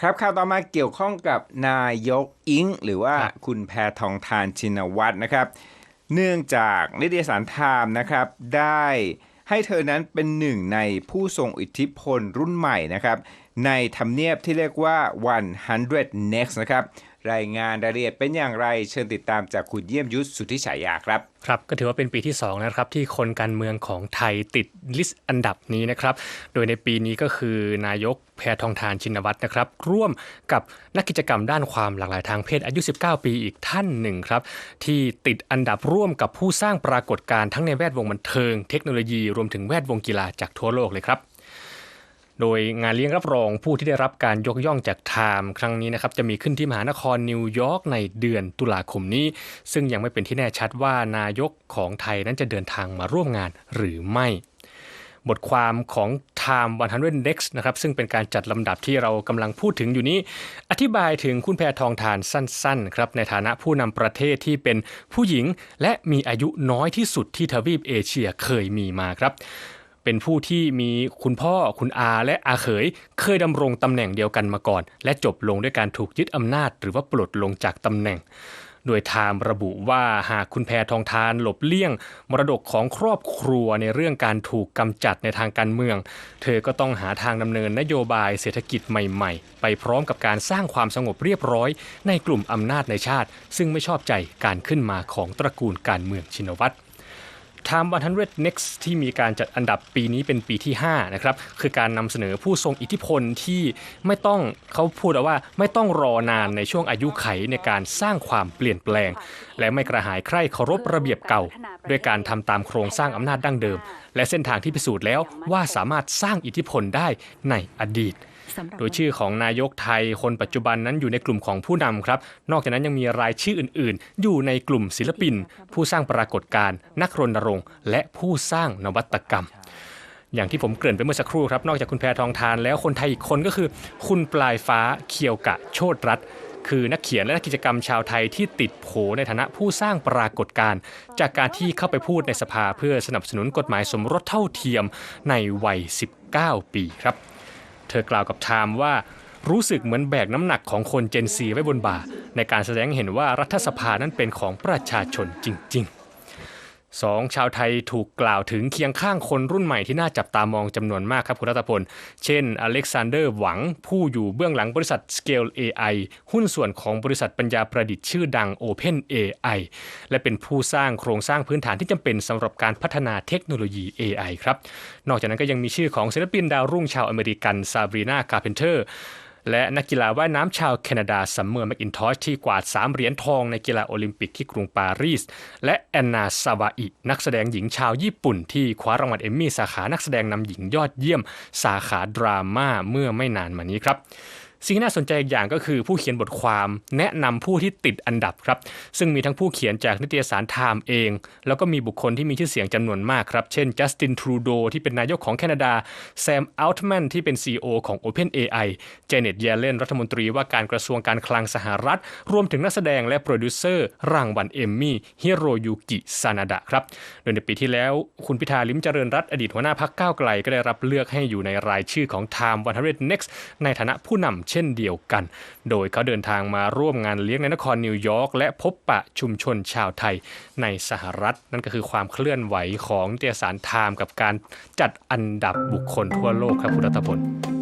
ครับข่าวต่อมาเกี่ยวข้องกับนายกอิงหรือว่าครับคุณแพทองทานชินวัตรนะครับ เนื่องจากนิตยสารไทม์นะครับ ได้ให้เธอนั้นเป็นหนึ่งในผู้ทรงอิทธิพลรุ่นใหม่นะครับ ในทำเนียบที่เรียกว่า 100 next นะครับ รายงานรายละเอียดเป็นอย่างไรเชิญติดตามจากคุณเยี่ยมยุทธสุทธิฉายาครับครับก็ถือว่าเป็นปีที่2นะครับที่คนการเมืองของไทยติดลิสต์อันดับนี้นะครับ โดยในปีนี้ก็คือนายกแพทองทานชินวัตรนะครับ ร่วมกับนักกิจกรรมด้านความหลากหลายทางเพศอายุ 19 ปีอีกท่านหนึ่งครับ ที่ติดอันดับร่วมกับผู้สร้างปรากฏการณ์ทั้งในแวดวงบันเทิงเทคโนโลยีรวมถึงแวดวงกีฬาจากทั่วโลกเลยครับ โดยงานเลี้ยงรับรองผู้ที่ได้รับการยกย่องจากไทม์ครั้งนี้นะครับจะมีขึ้นที่มหานครนิวยอร์กในเดือนตุลาคมนี้ ซึ่งยังไม่เป็นที่แน่ชัดว่านายกของไทยนั้นจะเดินทางมาร่วมงานหรือไม่บทความของ Time 100 Next นะครับซึ่งเป็นการจัดลำดับที่เรากำลังพูดถึงอยู่นี้ อธิบายถึงคุณแพทองทานสั้นๆครับในฐานะผู้นำประเทศที่เป็นผู้หญิง และมีอายุน้อยที่สุดที่ทวีปเอเชียเคยมีมาครับ เป็นผู้ที่มีคุณพ่อคุณอาและอาเขย เคยดำรงตำแหน่งเดียวกันมาก่อน และจบลงด้วยการถูกยึดอำนาจ หรือว่าปลดลงจากตำแหน่งโดยไทม์ระบุว่าหากคุณแพทองทานหลบเลี่ยง มรดกของครอบครัวในเรื่องการถูกกำจัดในทางการเมือง เธอก็ต้องหาทางดำเนินนโยบายเศรษฐกิจใหม่ๆ ไปพร้อมกับการสร้างความสงบเรียบร้อย ในกลุ่มอำนาจในชาติ ซึ่งไม่ชอบใจการขึ้นมาของตระกูลการเมืองชินวัตร Time 100 Next ที่มีการจัดอันดับปีนี้เป็นปีที่ 5 นะครับ คือการนำเสนอผู้ทรงอิทธิพลที่ไม่ต้องเขาพูดว่าไม่ต้องรอนานในช่วงอายุไขในการสร้างความเปลี่ยนแปลง และไม่กระหายใคร่เคารพระเบียบเก่า ด้วยการทำตามโครงสร้างอำนาจดั้งเดิม และเส้นทางที่พิสูจน์แล้วว่าสามารถสร้างอิทธิพลได้ในอดีต โดยชื่อของนายกไทยคนปัจจุบันนั้นอยู่ในกลุ่มของผู้นำครับ นอกจากนั้นยังมีรายชื่ออื่น ๆ อยู่ในกลุ่มศิลปิน ผู้สร้างปรากฏการณ์นักรณรงค์ และผู้สร้างนวัตกรรม อย่างที่ผมเกริ่นไปเมื่อสักครู่ครับ นอกจากคุณแพทองทานแล้วคนไทยอีกคนก็คือ คุณปลายฟ้าเคียวกะโชตรัตน์คือนักเขียนและนักกิจกรรมชาวไทยที่ติดโผในฐานะผู้สร้างปรากฏการณ์จากการที่เข้าไปพูดในสภาเพื่อสนับสนุนกฎหมายสมรสเท่าเทียมในวัย 19 ปีครับ เธอกล่าวกับไทม์ว่ารู้สึกเหมือนแบกน้ำหนักของคนเจนซีไว้บนบ่า ในการแสดงเห็นว่ารัฐสภานั้นเป็นของประชาชนจริง ๆ สองชาวไทยถูกกล่าวถึงเคียงข้างคนรุ่นใหม่ที่น่าจับตามองจำนวนมากครับคุณรัตพล เช่น อเล็กซานเดอร์หวังผู้อยู่เบื้องหลังบริษัท Scale AI หุ้นส่วนของบริษัทปัญญาประดิษฐ์ชื่อดัง Open AI และเป็นผู้สร้างโครงสร้างพื้นฐานที่จำเป็นสำหรับการพัฒนาเทคโนโลยี AI ครับ นอกจากนั้นก็ยังมีชื่อของศิลปินดาวรุ่งชาวอเมริกันซาบรีนาคาเพนเตอร์ และนักกีฬาว่ายน้ำชาวแคนาดาซัมเมอร์แมกอินทอชที่กวาด 3 เหรียญทองในกีฬาโอลิมปิกที่กรุงปารีส และแอนนาซาวาอินักแสดงหญิงชาวญี่ปุ่นที่คว้ารางวัลเอมมี่สาขานักแสดงนำหญิงยอดเยี่ยม สาขาดราม่าเมื่อไม่นานมานี้ครับ สิ่งที่น่าสนใจอีกอย่างก็คือผู้เขียนบทความแนะนำผู้ที่ติดอันดับครับ ซึ่งมีทั้งผู้เขียนจากนิตยสารไทม์เอง แล้วก็มีบุคคลที่มีชื่อเสียงจำนวนมากครับ เช่นจัสตินทรูโดที่เป็นนายกของแคนาดาแซมอัลต์แมนที่เป็น CEO ของ OpenAI เจเน็ตเยเลนรัฐมนตรีว่าการกระทรวงการคลังสหรัฐ รวมถึงนักแสดงและโปรดิวเซอร์รางวัลเอมมี่ฮิโรยุกิซานาดะครับโดยในปีที่แล้วคุณพิธาลิมเจริญรัตอดีตหัวหน้าพักก้าวไกลก็ได้รับเลือกให้อยู่ในรายชื่อของ Time 100 Next ในฐานะผู้นำเช่นเดียวกัน โดยเขาเดินทางมาร่วมงานเลี้ยงในนครนิวยอร์กและพบปะชุมชนชาวไทยในสหรัฐ นั่นก็คือความเคลื่อนไหวของเตียสารไทม์กับการจัดอันดับบุคคลทั่วโลกครับคุณรัตพล